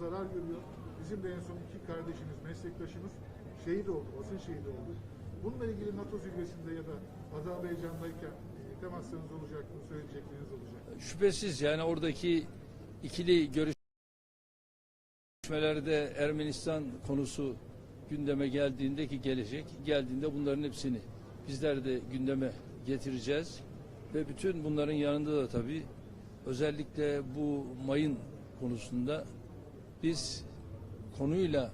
Zarar görüyor. Bizim de en son iki kardeşimiz, meslektaşımız şehit oldu, basın şehidi oldu. Bununla ilgili NATO zirvesinde ya da Azerbaycan'dayken e, temaslarınız olacak mı, söyleyecekleriniz olacak? Şüphesiz yani oradaki ikili görüşmelerde Ermenistan konusu gündeme geldiğinde ki gelecek, geldiğinde bunların hepsini bizler de gündeme getireceğiz. Ve bütün bunların yanında da tabii özellikle bu mayın konusunda biz konuyla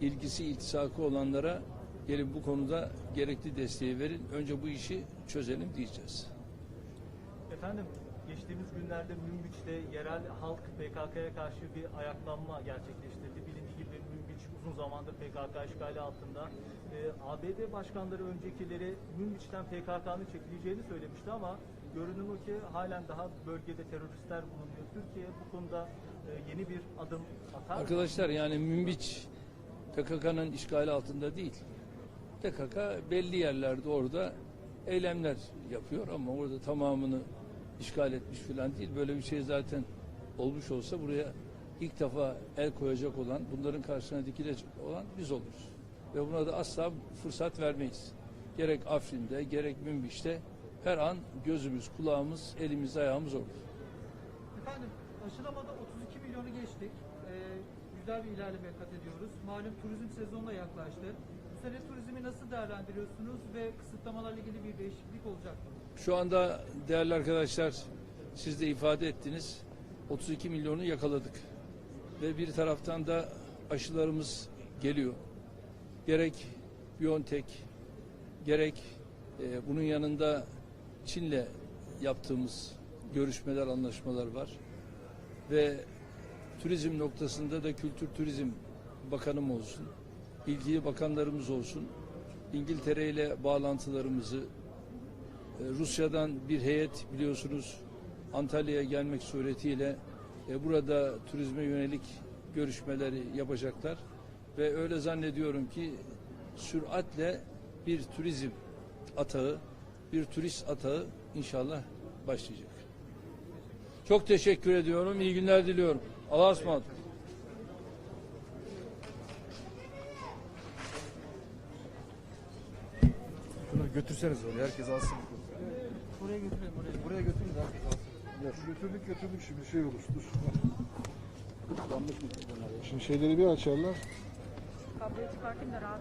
ilgisi iltisakı olanlara gelin bu konuda gerekli desteği verin. Önce bu işi çözelim diyeceğiz. Efendim geçtiğimiz günlerde Münbiç'te yerel halk PKK'ya karşı bir ayaklanma gerçekleştirdi. Münbiç uzun zamandır PKK işgali altında. Ee, ABD başkanları öncekileri Münbiç'ten PKK'nın çekileceğini söylemişti ama görünüm o ki halen daha bölgede teröristler bulunuyor. Türkiye bu konuda e, yeni bir adım atar? Arkadaşlar yani Münbiç PKK'nın işgali altında değil. PKK belli yerlerde orada eylemler yapıyor ama orada tamamını işgal etmiş falan değil. Böyle bir şey zaten olmuş olsa buraya ilk defa el koyacak olan, bunların karşısına dikilecek olan biz oluruz. Ve buna da asla fırsat vermeyiz. Gerek Afrin'de, gerek Münbiç'te her an gözümüz, kulağımız, elimiz, ayağımız olur. Efendim aşılamada 32 milyonu geçtik. Ee, güzel bir ilerleme kat ediyoruz. Malum turizm sezonuna yaklaştı. Bu sene turizmi nasıl değerlendiriyorsunuz ve kısıtlamalarla ilgili bir değişiklik olacak mı? Şu anda değerli arkadaşlar siz de ifade ettiniz. 32 milyonu yakaladık. Ve bir taraftan da aşılarımız geliyor. Gerek BioNTech gerek e, bunun yanında Çin'le yaptığımız görüşmeler, anlaşmalar var. Ve turizm noktasında da Kültür Turizm Bakanım olsun, ilgili bakanlarımız olsun, İngiltere ile bağlantılarımızı, e, Rusya'dan bir heyet biliyorsunuz Antalya'ya gelmek suretiyle e, burada turizme yönelik görüşmeleri yapacaklar ve öyle zannediyorum ki süratle bir turizm atağı, bir turist atağı inşallah başlayacak. Çok teşekkür ediyorum. İyi günler diliyorum. Allah'a ısmarladık. Götürseniz oraya herkes alsın. Oraya götürelim oraya. Buraya götürün herkes alsın. Ya şu götürdük götürdük şimdi şey olur. Dur. Şimdi şeyleri bir açarlar. Kabloyu çıkartayım da rahat.